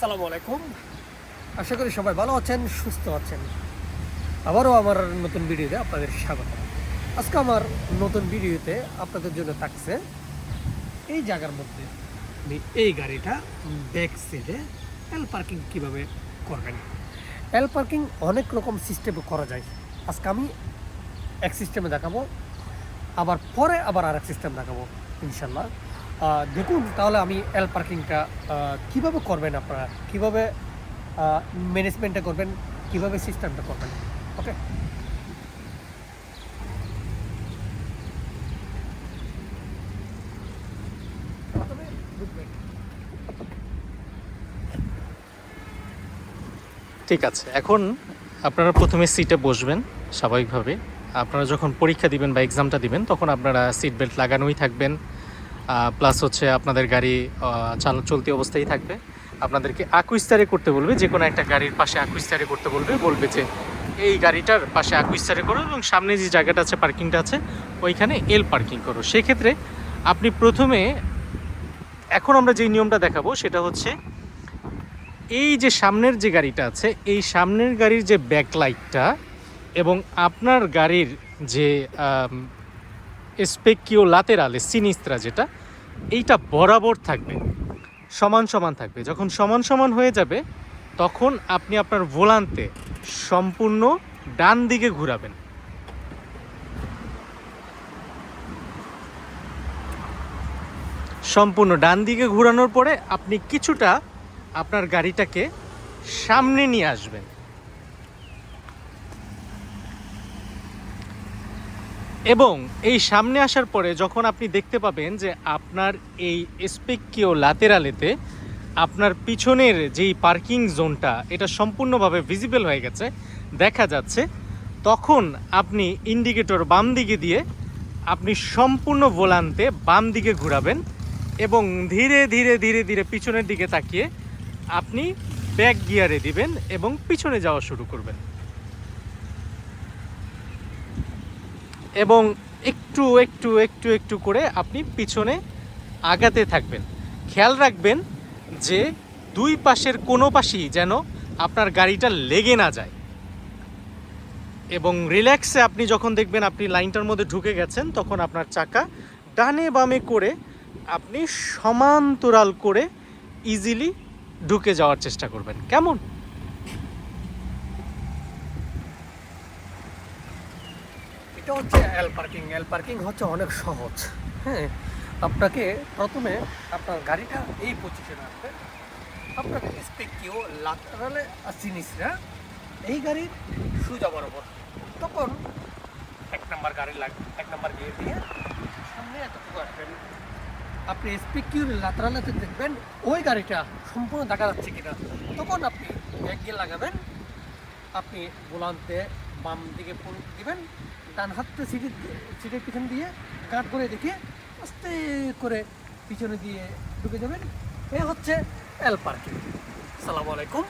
আসসালামু আলাইকুম। আশা করি সবাই ভালো আছেন, সুস্থ আছেন। আবারও আমার নতুন ভিডিওতে আপনাদের স্বাগত। আজকে আমার নতুন ভিডিওতে আপনাদের জন্য থাকছে এই জায়গার মধ্যে আপনি এই গাড়িটা ব্যাক সাইডে এল পার্কিং কীভাবে করবেন? এল পার্কিং অনেক রকম সিস্টেমে করা যায়। আজকে আমি এক সিস্টেমে দেখাবো, আবার পরে আবার আর এক সিস্টেম দেখাবো, ইনশাল্লাহ। দেখুন, তাহলে আমি এল পার্কিংটা কীভাবে করবেন আপনারা? কীভাবে ম্যানেজমেন্টটা করবেন? কীভাবে সিস্টেমটা করবেন? ওকে ঠিক আছে, এখন আপনারা প্রথমে সিটে বসবেন, স্বাভাবিকভাবে। আপনারা যখন পরীক্ষা দিবেন বা এক্সামটা দিবেন, তখন আপনারা সিট বেল্ট লাগানোই থাকবেন। প্লাস হচ্ছে আপনাদের গাড়ি চাল চলতি অবস্থায় থাকবে। আপনাদেরকে আকুইস্তারে করতে বলবে, যে কোনো একটা গাড়ির পাশে আকুইস্তারে করতে বলবে বলবে যে এই গাড়িটার পাশে আকুইস্তারে করো এবং সামনে যে জায়গাটা আছে পার্কিংটা আছে, ওইখানে এল পার্কিং করো। সেক্ষেত্রে আপনি প্রথমে, এখন আমরা যেই নিয়মটা দেখাবো, সেটা হচ্ছে এই যে সামনের যে গাড়িটা আছে, এই সামনের গাড়ির যে ব্যাকলাইটটা এবং আপনার গাড়ির যে স্পেকিও লাতেরালে সিনিস্ত্রা যেটা এইটা বরাবর থাকবে, সমান সমান থাকবে। যখন সমান সমান হয়ে যাবে, তখন আপনি আপনার ভোলান্তে সম্পূর্ণ ডান দিকে ঘুরাবেন। সম্পূর্ণ ডান দিকে ঘোরানোর পরে আপনি কিছুটা আপনার গাড়িটাকে সামনে নিয়ে আসবেন। এবং এই সামনে আসার পরে যখন আপনি দেখতে পাবেন যে আপনার এই স্পেকিও লাতেরালেতে, আপনার পিছনের যেই পার্কিং জোনটা, এটা সম্পূর্ণভাবে ভিজিবল হয়ে গেছে, দেখা যাচ্ছে। তখন আপনি ইন্ডিকেটর বাম দিকে দিয়ে আপনি সম্পূর্ণ ভোলান্তে বাম দিকে ঘোরাবেন এবং ধীরে ধীরে ধীরে ধীরে পিছনের দিকে তাকিয়ে আপনি ব্যাক গিয়ারে দিবেন এবং পিছনে যাওয়া শুরু করবেন। এবং একটু একটু একটু একটু করে আপনি পিছনে আগাতে থাকবেন। খেয়াল রাখবেন যে দুই পাশের কোনো পাশেই যেন আপনার গাড়িটা লেগে না যায়। এবং রিল্যাক্সে আপনি যখন দেখবেন আপনি লাইনটার মধ্যে ঢুকে গেছেন, তখন আপনার চাকা ডানে বামে করে আপনি সমান্তরাল করে ইজিলি ঢুকে যাওয়ার চেষ্টা করবেন। কেমন? এটা হচ্ছে এল পার্কিং এল পার্কিং হচ্ছে অনেক সহজ। হ্যাঁ আপনাকে প্রথমে আপনার গাড়িটা এই পজিশনে আসবে আপনাকে স্পেকিও লাটারালে আর জিনিসরা এই গাড়ির সুজা বরাবর তখন এক নাম্বার গাড়ি লাগ, এক নাম্বার গিয়ে দিয়ে সামনে এতটুকু আসবেন। আপনি স্পেকিউর লাতারালাতে দেখবেন ওই গাড়িটা সম্পূর্ণ দেখা যাচ্ছে কিনা। তখন আপনি ব্যাগ গিয়ে লাগাবেন। আপনি বোলান্তে বাম দিকে ফুল দিবেন, ডান হাতটা সিটির সিটের পিছন দিয়ে গাঁট করে দেখে আস্তে করে পিছনে দিয়ে ঢুকে যাবেন। এ হচ্ছে এল পার্কিং। সালামু আলাইকুম।